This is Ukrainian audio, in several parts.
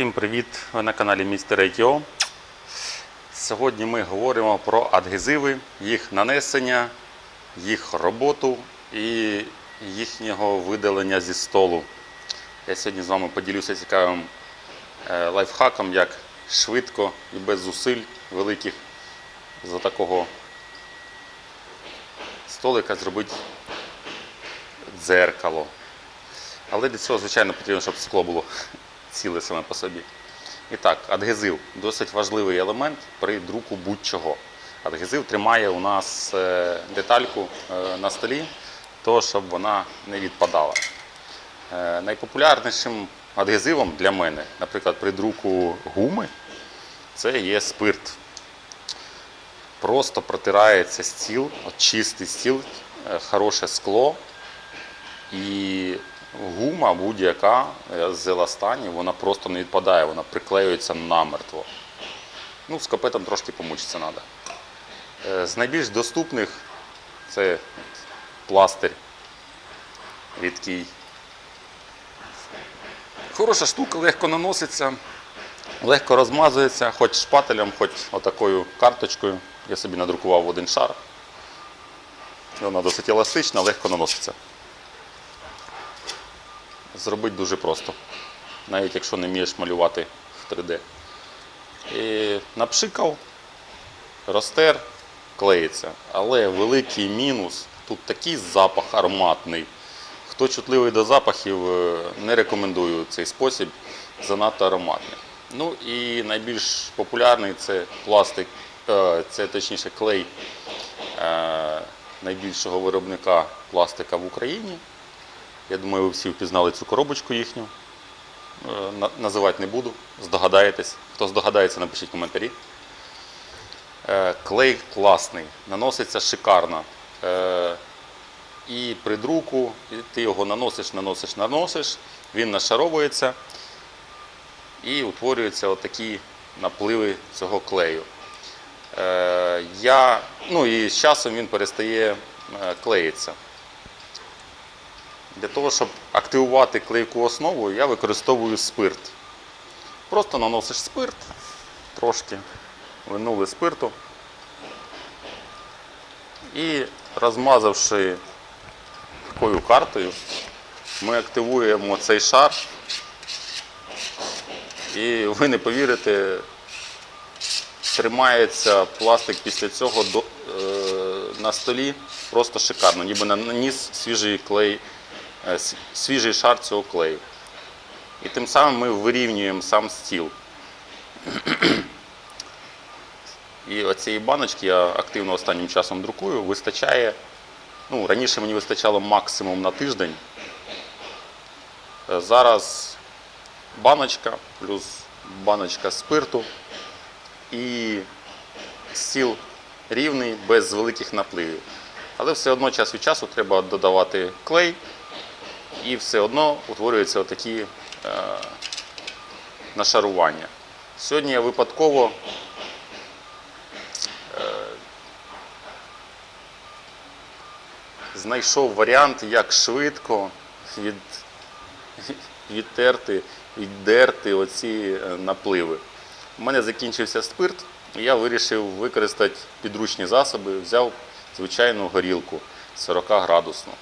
Всім привіт! Ви на каналі Містер ITO. Сьогодні ми говоримо про адгезиви, їх нанесення, їх роботу і їхнього видалення зі столу. Я сьогодні з вами поділюся цікавим е, лайфхаком, як швидко і без зусиль великих за такого столика зробити дзеркало. Але для цього, звичайно, потрібно, щоб скло було ціле саме по собі. І так, адгезив досить важливий елемент при друку будь-чого. Адгезив тримає у нас е, детальку е, на столі, то щоб вона не відпадала. Е, Найпопулярнішим адгезивом для мене, наприклад, при друку гуми, це є спирт. Просто протирається стіл, чистий стіл, хороше скло, і гума будь-яка е, з еластанів, вона просто не відпадає, вона приклеюється намертво. Ну, з капетом трошки помучитися треба. З найбільш доступних це пластир рідкий. Хороша штука, легко наноситься, легко розмазується, хоч шпателем, хоч отакою карточкою. Я собі надрукував один шар. Вона досить еластична, легко наноситься зробити дуже просто, навіть якщо не вмієш малювати в 3D. І напшикав, розтер, клеїться. Але великий мінус, тут такий запах ароматний. Хто чутливий до запахів, е, не рекомендую цей спосіб, занадто ароматний. Ну і найбільш популярний це пластик, е, це точніше клей е, найбільшого виробника пластика в Україні. Я думаю, ви всі впізнали цю коробочку їхню. Е, Називати не буду, здогадаєтесь. Хто здогадається, напишіть коментарі. Е, Клей класний, наноситься шикарно. Е, І при друку ти його наносиш, наносиш, наносиш, він нашаровується і утворюються отакі напливи цього клею. Я, ну і з часом він перестає клеїтися. Для того, щоб активувати клейку основу, я використовую спирт. Просто наносиш спирт, трошки винули спирту. І розмазавши такою картою, ми активуємо цей шар. І ви не повірите, тримається пластик після цього до, е, на столі просто шикарно, ніби наніс свіжий клей свіжий шар цього клею. І тим самим ми вирівнюємо сам стіл. І оцієї баночки я активно останнім часом друкую, вистачає. Ну, раніше мені вистачало максимум на тиждень. Е, Зараз баночка плюс баночка спирту і стіл рівний, без великих напливів. Але все одно час від часу треба додавати клей, і все одно утворюються отакі е, нашарування. Сьогодні я випадково е, знайшов варіант, як швидко від, відтерти, віддерти оці е, напливи. У мене закінчився спирт, і я вирішив використати підручні засоби, взяв звичайну горілку 40 градусну.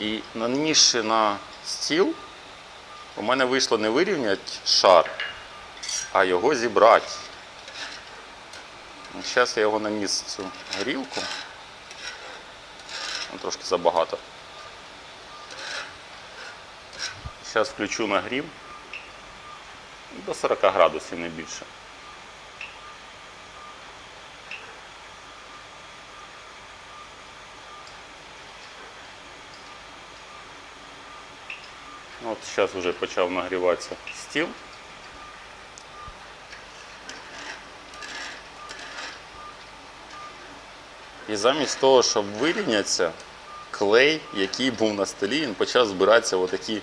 І нанісши на стіл, у мене вийшло не вирівняти шар, а його зібрати. Зараз я його наніс цю горілку. Ну, Трошки забагато. Зараз включу нагрів. До 40 градусів, не більше. Зараз вже почав нагріватися стіл. І замість того, щоб вирівнятися, клей, який був на столі, він почав збиратися в такі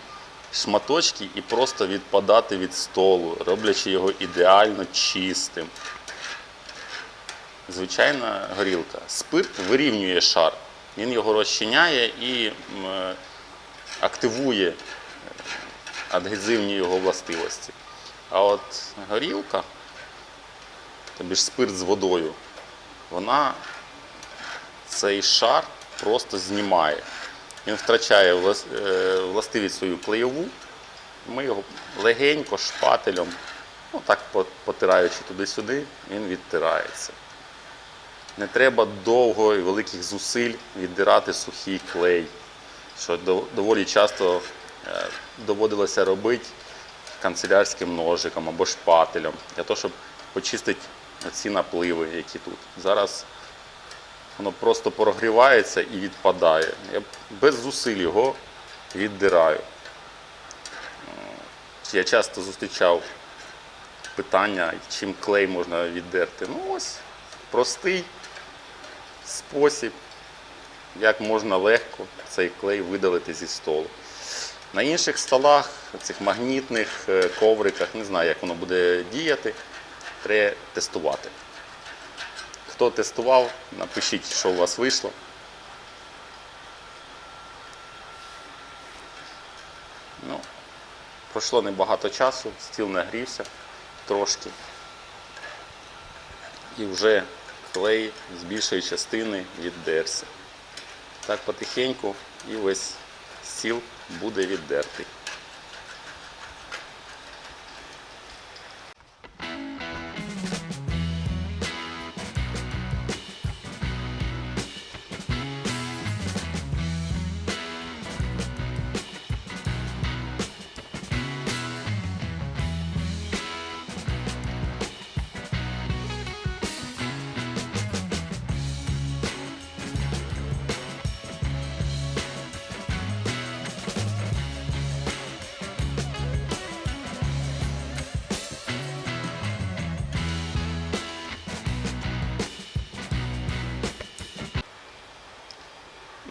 шматочки і просто відпадати від столу, роблячи його ідеально чистим. Звичайна горілка. Спирт вирівнює шар. Він його розчиняє і е, активує адгезивні його властивості. А от горілка, тобі ж спирт з водою, вона цей шар просто знімає. Він втрачає е, властивість свою клеєву. Ми його легенько, шпателем, ну так потираючи туди-сюди, він відтирається. Не треба довго і великих зусиль віддирати сухий клей, що доволі часто доводилося робити канцелярським ножиком або шпателем, для того, щоб почистити ці напливи, які тут. Зараз воно просто прогрівається і відпадає. Я без зусиль його віддираю. Я часто зустрічав питання, чим клей можна віддерти. Ну ось простий спосіб, як можна легко цей клей видалити зі столу. На інших столах, цих магнітних е, ковриках, не знаю, як воно буде діяти, треба тестувати. Хто тестував, напишіть, що у вас вийшло. Ну, пройшло небагато часу, стіл нагрівся трошки. І вже клей з більшої частини віддерся. Так потихеньку і весь стіл буде віддертий.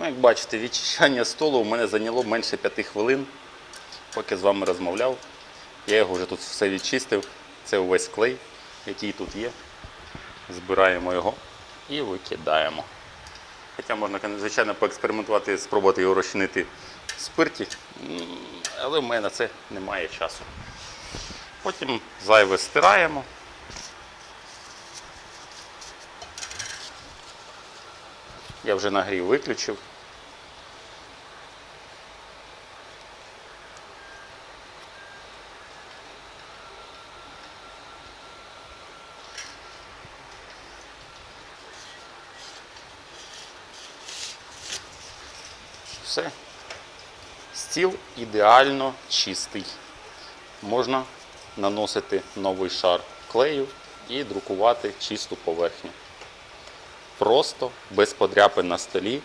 Ну, як бачите, відчищання столу у мене зайняло менше 5 хвилин, поки з вами розмовляв. Я його вже тут все відчистив. Це увесь клей, який тут є. Збираємо його і викидаємо. Хоча можна, звичайно, поекспериментувати, спробувати його розчинити в спирті, але в мене на це немає часу. Потім зайве стираємо. Я вже нагрів виключив. Все. Стіл ідеально чистий. Можна наносити новий шар клею і друкувати чисту поверхню. Просто, без подряпин на столі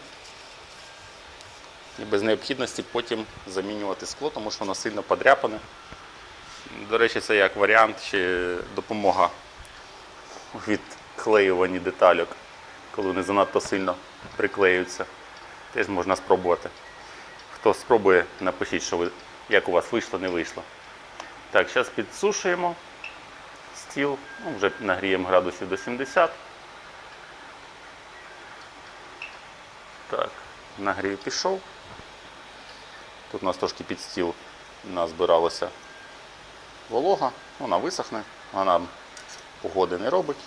і без необхідності потім замінювати скло, тому що воно сильно подряпане. До речі, це як варіант чи допомога у відклеюванні детальок, коли вони занадто сильно приклеюються. Теж можна спробувати. Хто спробує, напишіть, що ви, як у вас вийшло, не вийшло. Так, зараз підсушуємо стіл, ну, вже нагріємо градусів до 70. Так, нагрів пішов. Тут у нас трошки під стіл назбиралася волога, вона висохне, вона погоди не робить.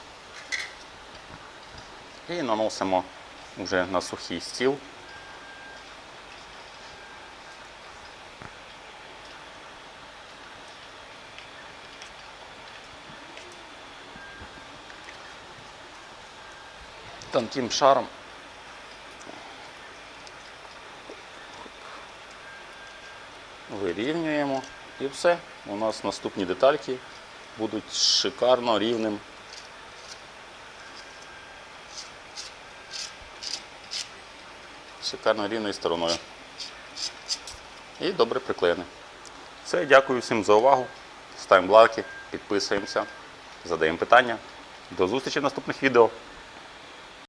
І наносимо вже на сухий стіл. Тонким шаром. Вирівнюємо і все. У нас наступні детальки будуть шикарно рівним. Шикарно рівною стороною. І добре приклеєне. Все, дякую всім за увагу. Ставимо лайки, підписуємося, задаємо питання. До зустрічі в наступних відео.